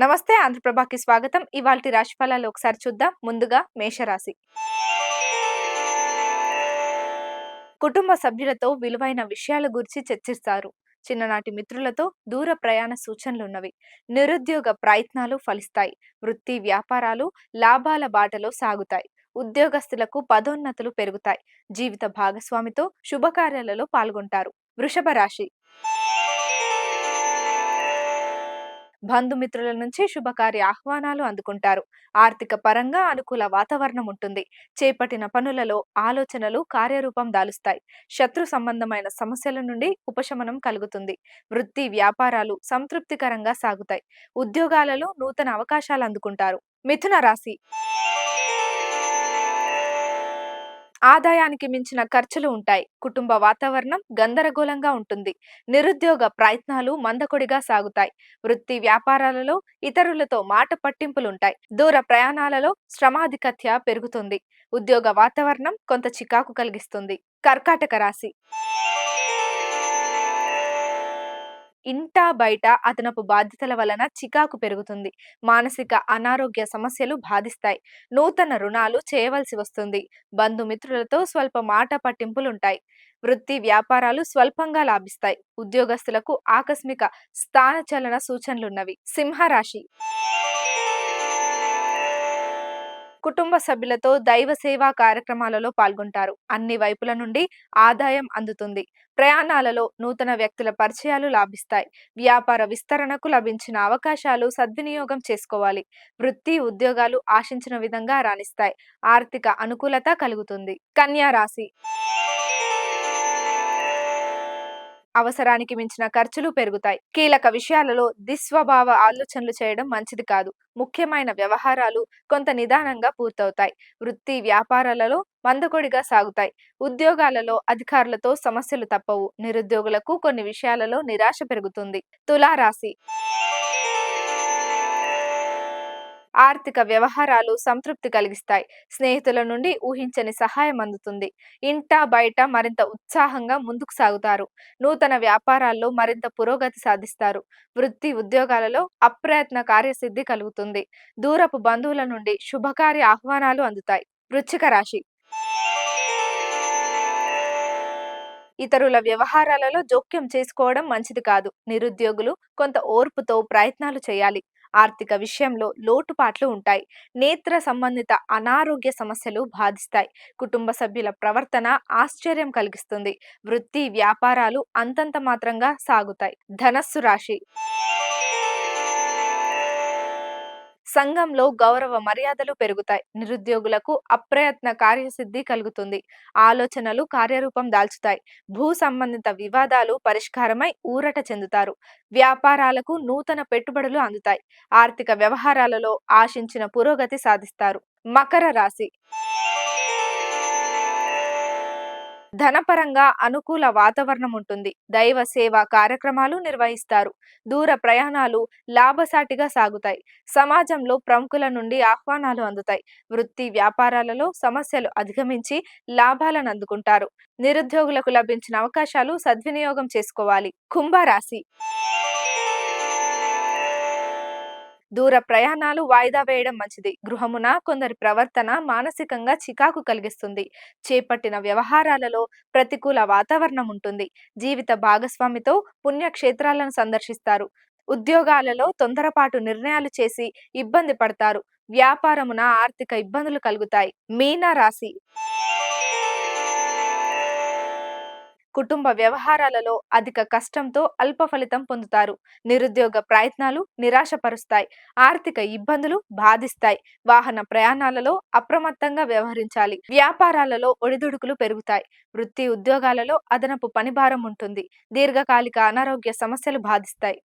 నమస్తే ఆంధ్రప్రభకి స్వాగతం. ఇవాల్టి రాశి ఫలాలు ఒకసారి చూద్దాం. ముందుగా మేషరాశి. కుటుంబ సభ్యులతో విలువైన విషయాల గురించి చర్చిస్తారు. చిన్ననాటి మిత్రులతో దూర ప్రయాణ సూచనలున్నవి నిరుద్యోగ ప్రయత్నాలు ఫలిస్తాయి. వృత్తి వ్యాపారాలు లాభాల బాటలో సాగుతాయి. ఉద్యోగస్తులకు పదోన్నతులు పెరుగుతాయి. జీవిత భాగస్వామితో శుభకార్యాలలో పాల్గొంటారు. వృషభ రాశి. బంధుమిత్రుల నుంచి శుభకార్య ఆహ్వానాలు అందుకుంటారు. ఆర్థిక పరంగా అనుకూల వాతావరణం ఉంటుంది. చేపట్టిన పనులలో ఆలోచనలు కార్యరూపం దాలుస్తాయి. శత్రు సంబంధమైన సమస్యల నుండి ఉపశమనం కలుగుతుంది. వృత్తి వ్యాపారాలు సంతృప్తికరంగా సాగుతాయి. ఉద్యోగాలలో నూతన అవకాశాలు అందుకుంటారు. మిథున రాశి ఆదాయానికి మించిన ఖర్చులు ఉంటాయి. కుటుంబ వాతావరణం గందరగోళంగా ఉంటుంది. నిరుద్యోగ ప్రయత్నాలు మందకొడిగా సాగుతాయి. వృత్తి వ్యాపారాలలో ఇతరులతో మాట పట్టింపులుంటాయి. దూర ప్రయాణాలలో శ్రమాధికత్య పెరుగుతుంది. ఉద్యోగ వాతావరణం కొంత చికాకు కలిగిస్తుంది. కర్కాటక రాశి ఇంటా బయట అదనపు బాధ్యతల వలన చికాకు పెరుగుతుంది. మానసిక అనారోగ్య సమస్యలు బాధిస్తాయి. నూతన రుణాలు చేయవలసి వస్తుంది. బంధుమిత్రులతో స్వల్ప మాట పట్టింపులుంటాయి. వృత్తి వ్యాపారాలు స్వల్పంగా లాభిస్తాయి. ఉద్యోగస్తులకు ఆకస్మిక స్థానచలన సూచనలున్నవి. సింహరాశి కుటుంబ సభ్యులతో దైవ సేవా కార్యక్రమాలలో పాల్గొంటారు. అన్ని వైపుల నుండి ఆదాయం అందుతుంది. ప్రయాణాలలో నూతన వ్యక్తుల పరిచయాలు లాభిస్తాయి. వ్యాపార విస్తరణకు లభించిన అవకాశాలు సద్వినియోగం చేసుకోవాలి. వృత్తి ఉద్యోగాలు ఆశించిన విధంగా రాణిస్తాయి. ఆర్థిక అనుకూలత కలుగుతుంది. కన్యా రాశి అవసరానికి మించిన ఖర్చులు పెరుగుతాయి. కీలక విషయాలలో దిస్వభావ ఆలోచనలు చేయడం మంచిది కాదు. ముఖ్యమైన వ్యవహారాలు కొంత నిదానంగా పూర్తవుతాయి. వృత్తి వ్యాపారాలలో మందకొడిగా సాగుతాయి. ఉద్యోగాలలో అధికారులతో సమస్యలు తప్పవు. నిరుద్యోగులకు కొన్ని విషయాలలో నిరాశ పెరుగుతుంది. తులారాశి ఆర్థిక వ్యవహారాలు సంతృప్తి కలిగిస్తాయి. స్నేహితుల నుండి ఊహించని సహాయం అందుతుంది. ఇంట బయట మరింత ఉత్సాహంగా ముందుకు సాగుతారు. నూతన వ్యాపారాల్లో మరింత పురోగతి సాధిస్తారు. వృత్తి ఉద్యోగాలలో అప్రయత్న కార్యసిద్ధి కలుగుతుంది. దూరపు బంధువుల నుండి శుభకార్య ఆహ్వానాలు అందుతాయి. వృచ్చిక రాశి. ఇతరుల వ్యవహారాలలో జోక్యం చేసుకోవడం మంచిది కాదు. నిరుద్యోగులు కొంత ఓర్పుతో ప్రయత్నాలు చేయాలి. ఆర్థిక విషయంలో లోటుపాట్లు ఉంటాయి. నేత్ర సంబంధిత అనారోగ్య సమస్యలు బాధిస్తాయి. కుటుంబ సభ్యుల ప్రవర్తన ఆశ్చర్యం కలిగిస్తుంది. వృత్తి వ్యాపారాలు అంతంత మాత్రంగా సాగుతాయి. ధనస్సు రాశి సంఘంలో గౌరవ మర్యాదలు పెరుగుతాయి. నిరుద్యోగులకు అప్రయత్న కార్యసిద్ధి కలుగుతుంది. ఆలోచనలు కార్యరూపం దాల్చుతాయి. భూ సంబంధిత వివాదాలు పరిష్కారమై ఊరట చెందుతారు. వ్యాపారాలకు నూతన పెట్టుబడులు అందుతాయి. ఆర్థిక వ్యవహారాలలో ఆశించిన పురోగతి సాధిస్తారు. మకర రాశి ధనపరంగా అనుకూల వాతావరణం ఉంటుంది దైవ సేవ కార్యక్రమాలు నిర్వహిస్తారు. దూర ప్రయాణాలు లాభసాటిగా సాగుతాయి. సమాజంలో ప్రముఖుల నుండి ఆహ్వానాలు అందుతాయి. వృత్తి వ్యాపారాలలో సమస్యలు అధిగమించి లాభాలను అందుకుంటారు. నిరుద్యోగులకు లభించిన అవకాశాలు సద్వినియోగం చేసుకోవాలి. కుంభరాశి దూర ప్రయాణాలు వాయిదా వేయడం మంచిది. గృహమున కొందరి ప్రవర్తన మానసికంగా చికాకు కలిగిస్తుంది. చేపట్టిన వ్యవహారాలలో ప్రతికూల వాతావరణం ఉంటుంది. జీవిత భాగస్వామితో పుణ్యక్షేత్రాలను సందర్శిస్తారు. ఉద్యోగాలలో తొందరపాటు నిర్ణయాలు చేసి ఇబ్బంది పడతారు. వ్యాపారమున ఆర్థిక ఇబ్బందులు కలుగుతాయి. మీన రాశి కుటుంబ వ్యవహారాలలో అధిక కష్టంతో అల్ప ఫలితం పొందుతారు. నిరుద్యోగ ప్రయత్నాలు నిరాశపరుస్తాయి. ఆర్థిక ఇబ్బందులు బాధిస్తాయి. వాహన ప్రయాణాలలో అప్రమత్తంగా వ్యవహరించాలి. వ్యాపారాలలో ఒడిదుడుకులు పెరుగుతాయి. వృత్తి ఉద్యోగాలలో అదనపు పనిభారం ఉంటుంది. దీర్ఘకాలిక అనారోగ్య సమస్యలు బాధిస్తాయి.